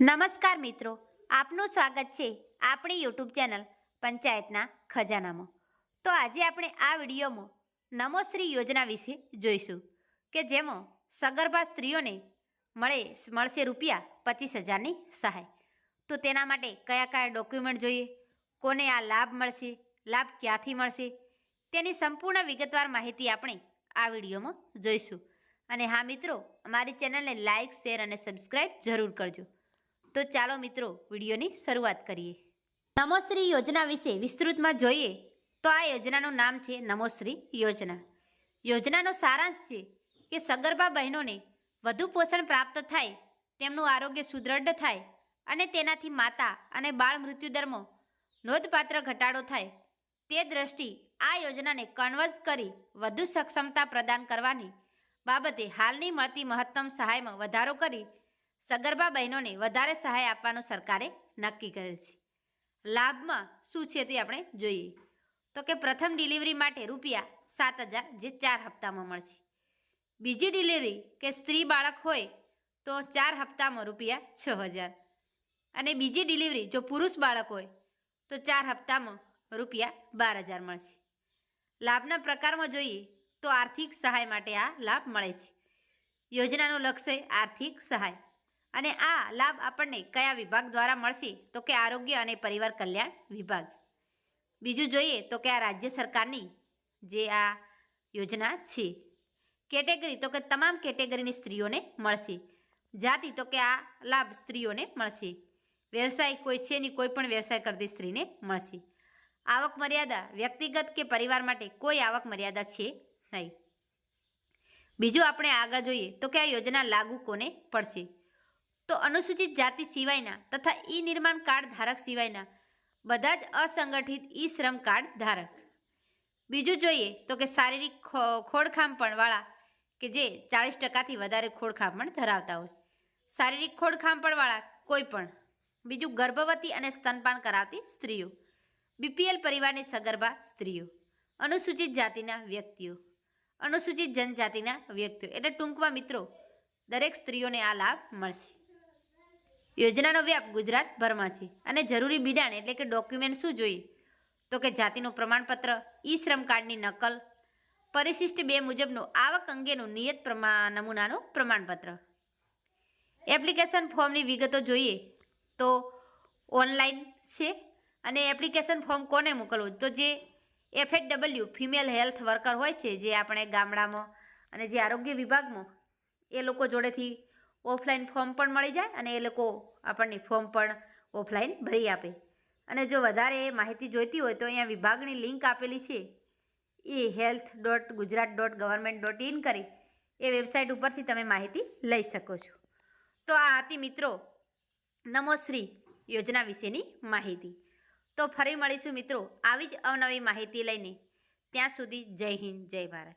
નમસ્કાર મિત્રો, આપનું સ્વાગત છે આપણી યુટ્યુબ ચેનલ પંચાયતના ખજાનામાં. તો આજે આપણે આ વિડીયોમાં નમોશ્રી યોજના વિશે જોઈશું કે જેમાં સગર્ભા સ્ત્રીઓને મળે, મળશે રૂપિયા પચીસ હજારની સહાય. તો તેના માટે કયા કયા ડોક્યુમેન્ટ જોઈએ, કોને આ લાભ મળશે, લાભ ક્યાંથી મળશે, તેની સંપૂર્ણ વિગતવાર માહિતી આપણે આ વિડીયોમાં જોઈશું. અને હા મિત્રો, અમારી ચેનલને લાઇક, શેર અને સબસ્ક્રાઈબ જરૂર કરજો. તો ચાલો મિત્રો, વિડીયોની શરૂઆત કરીએ. નમોશ્રી યોજના વિશે વિસ્તૃતમાં જોઈએ તો આ યોજનાનું નામ છે નમોશ્રી યોજના. યોજનાનો સારાંશ છે કે સગર્ભા બહેનોને વધુ પોષણ પ્રાપ્ત થાય, તેમનું આરોગ્ય સુદૃઢ થાય અને તેનાથી માતા અને બાળ મૃત્યુદરમાં નોંધપાત્ર ઘટાડો થાય. તે દ્રષ્ટિ આ યોજનાને કન્વર્સ કરી વધુ સક્ષમતા પ્રદાન કરવાની બાબતે હાલની મળતી મહત્તમ સહાયમાં વધારો કરી સગર્ભા બહેનોને વધારે સહાય આપવાનું સરકારે નક્કી કરેલ છે. લાભમાં શું છે તે આપણે જોઈએ. તો કે પ્રથમ ડિલિવરી માટે રૂપિયા સાત હજાર જે ચાર હપ્તામાં મળશે. બીજી ડિલિવરી કે સ્ત્રી બાળક હોય તો ચાર હપ્તામાં રૂપિયા છ હજાર. અને બીજી ડિલિવરી જો પુરુષ બાળક હોય તો ચાર હપ્તામાં રૂપિયા બાર હજાર મળશે. લાભના પ્રકારમાં જોઈએ તો આર્થિક સહાય માટે આ લાભ મળે છે. યોજનાનું લક્ષ્ય આર્થિક સહાય. અને આ લાભ આપણને કયા વિભાગ દ્વારા મળશે? તો કે આરોગ્ય અને પરિવાર કલ્યાણ વિભાગ. બીજું જોઈએ તો કે આ રાજ્ય સરકારની જે આ યોજના છે. કેટેગરી, તો કે તમામ કેટેગરીની સ્ત્રીઓને મળશે. જાતિ, તો કે આ લાભ સ્ત્રીઓને મળશે. વ્યવસાય કોઈ છે નહીં, કોઈ પણ વ્યવસાય કરતી સ્ત્રીને મળશે. આવક મર્યાદા, વ્યક્તિગત કે પરિવાર માટે કોઈ આવક મર્યાદા છે નહીં. બીજું આપણે આગળ જોઈએ તો કે આ યોજના લાગુ કોને પડશે? તો અનુસૂચિત જાતિ સિવાયના તથા ઈ નિર્માણ કાર્ડ ધારક સિવાયના બધા જ અસંગઠિત ઈ શ્રમ કાર્ડ ધારક. બીજું જોઈએ તો કે શારીરિક ખોડખાંપણવાળા કે જે ચાળીસ ટકાથી વધારે ખોડખાંપણ ધરાવતા હોય. શારીરિક ખોડખાંપણવાળા કોઈ પણ. બીજું ગર્ભવતી અને સ્તનપાન કરાવતી સ્ત્રીઓ. બીપીએલ પરિવારની સગર્ભા સ્ત્રીઓ. અનુસૂચિત જાતિના વ્યક્તિઓ. અનુસૂચિત જનજાતિના વ્યક્તિઓ. એટલે ટૂંકમાં મિત્રો, દરેક સ્ત્રીઓને આ લાભ મળશે. યોજનાનો વ્યાપ ગુજરાતભરમાં છે અને જરૂરી બિડાણ એટલે કે ડોક્યુમેન્ટ શું જોઈએ? તો કે જાતિનું પ્રમાણપત્ર ઈ શ્રમ કાર્ડની નકલ, પરિશિષ્ટ બે મુજબનું આવક અંગેનું નિયત પ્રમા નમૂનાનું પ્રમાણપત્ર. એપ્લિકેશન ફોર્મની વિગતો જોઈએ તો ઓનલાઈન છે અને એપ્લિકેશન ફોર્મ કોને મોકલવું? તો જે એફએડબલ્યુ ફિમેલ હેલ્થ વર્કર હોય છે, જે આપણે ગામડામાં અને જે આરોગ્ય વિભાગમાં એ લોકો જોડેથી ઓફલાઈન ફોર્મ પણ મળી જાય અને એ લોકો આપણને ફોર્મ પણ ઓફલાઈન ભરી આપે. અને જો વધારે માહિતી જોઈતી હોય તો અહીંયા વિભાગની લિંક આપેલી છે. એ health dot Gujarat dot government dot in કરી એ વેબસાઇટ ઉપરથી તમે માહિતી લઈ શકો છો. તો આ હતી મિત્રો નમોશ્રી યોજના વિશેની માહિતી. તો ફરી મળીશું મિત્રો આવી જ અવનવી માહિતી લઈને. ત્યાં સુધી જય હિન્દ, જય ભારત.